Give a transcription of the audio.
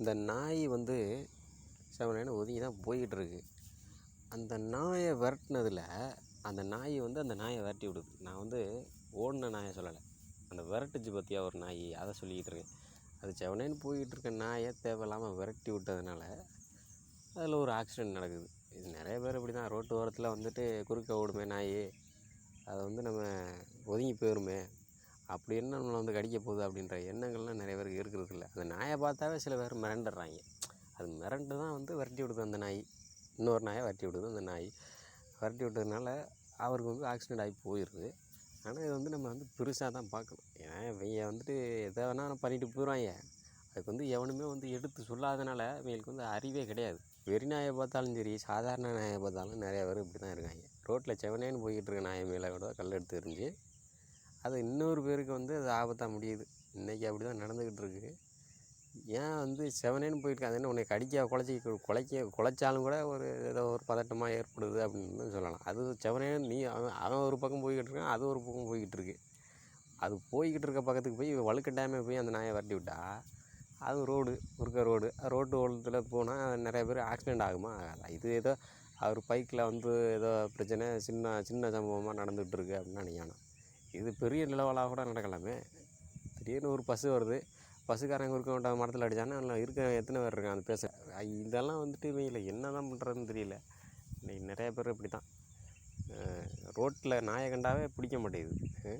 இந்த நாய் வந்து செவனேன்னு ஒதுங்கி தான் போய்கிட்டு இருக்கு அந்த நாயை விரட்டினதில் அந்த நாய் வந்து அந்த நாயை விரட்டி விடுது. நான் வந்து ஓடின நாயை சொல்லலை. அந்த விரட்டுச்சு பற்றியா ஒரு நாய் அதை சொல்லிக்கிட்டு இருக்கேன் அது செவனேன்னு போய்கிட்டு இருக்க நாயை தேவையில்லாமல் விரட்டி விட்டதுனால அதில் ஒரு ஆக்சிடெண்ட் நடக்குது. இது நிறைய பேர் இப்படி தான் ரோட்டு ஓரத்தில் வந்துட்டு குறுக்க ஓடுமே நாய். அதை வந்து நம்ம ஒதுங்கி போயிருமே. அப்படி என்ன நம்மளை வந்து கடிக்க போகுது அப்படின்ற எண்ணங்கள்லாம் நிறைய பேருக்கு இருக்கிறது இல்லை. அந்த நாயை பார்த்தாவே சில பேர் மிரண்டுறாங்க. அது மிரண்டு தான் வந்து விரட்டி விடுது அந்த நாய். இன்னொரு நாயை விரட்டி விடுது அந்த நாய். விரட்டி விட்டதுனால அவருக்கு வந்து ஆக்சிடெண்ட் ஆகி போயிடுது. ஆனால் இது வந்து நம்ம வந்து பெருசாக தான் பார்க்கணும். ஏன்னா இவங்க வந்துட்டு எதை வேணால் பண்ணிட்டு போயிடுவாங்க. அதுக்கு வந்து எவனுமே வந்து எடுத்து சொல்லாதனால இவங்களுக்கு வந்து அறிவே கிடையாது. வெறி நாயை பார்த்தாலும் சரி சாதாரண நாயை பார்த்தாலும் நிறையா பேர் இப்படி தான் இருக்காங்க. ரோட்டில் செவனேன்னு போய்கிட்டு இருக்க நாயை மேலே கூட கல் எடுத்து எறிஞ்சு அது இன்னொரு பேருக்கு வந்து அது ஆபத்தாக முடியுது. இன்றைக்கி அப்படி தான் நடந்துக்கிட்டு இருக்கு. ஏன் வந்து செவனேன்னு போயிட்டு என்ன உன்னை கடிக்க குலைச்சி குலைக்க குலைச்சாலும் கூட ஒரு ஏதோ ஒரு பதட்டமாக ஏற்படுது அப்படின்னு சொல்லலாம். அது செவனேன்னு நீ அவன் அவன் ஒரு பக்கம் போய்கிட்டு இருக்கான் அது ஒரு பக்கம் போய்கிட்டு இருக்கு. அது போய்கிட்டு இருக்க பக்கத்துக்கு போய் வழுக்க டேமே போய் அந்த நாயை வரட்டி விட்டா அது ரோடு இருக்க ரோடு ரோட்டு ஓரத்தில் போனால் நிறைய பேர் ஆக்சிடெண்ட் ஆகுமா? ஆகாதா. இது ஏதோ அவர் பைக்கில் வந்து ஏதோ பிரச்சனை சின்ன சின்ன சம்பவமாக நடந்துகிட்டு இருக்கு அப்படின்னு நினைக்கணும் இது பெரிய நிலவலாக கூட நடக்கலாமே. திடீர்னு ஒரு பஸ்ஸு வருது. பஸ்ஸுக்காரங்க இருக்க வேண்டாம் மரத்தில் அடித்தானே எல்லாம் இருக்க எத்தனை பேர் இருக்காங்க? அந்த பேச இதெல்லாம் வந்துட்டு இவங்கள என்ன தான் பண்ணுறதுன்னு தெரியல. இன்றைக்கி நிறைய பேர் இப்படி தான் ரோட்டில் நாயை கண்டாவே பிடிக்க மாட்டேங்குது.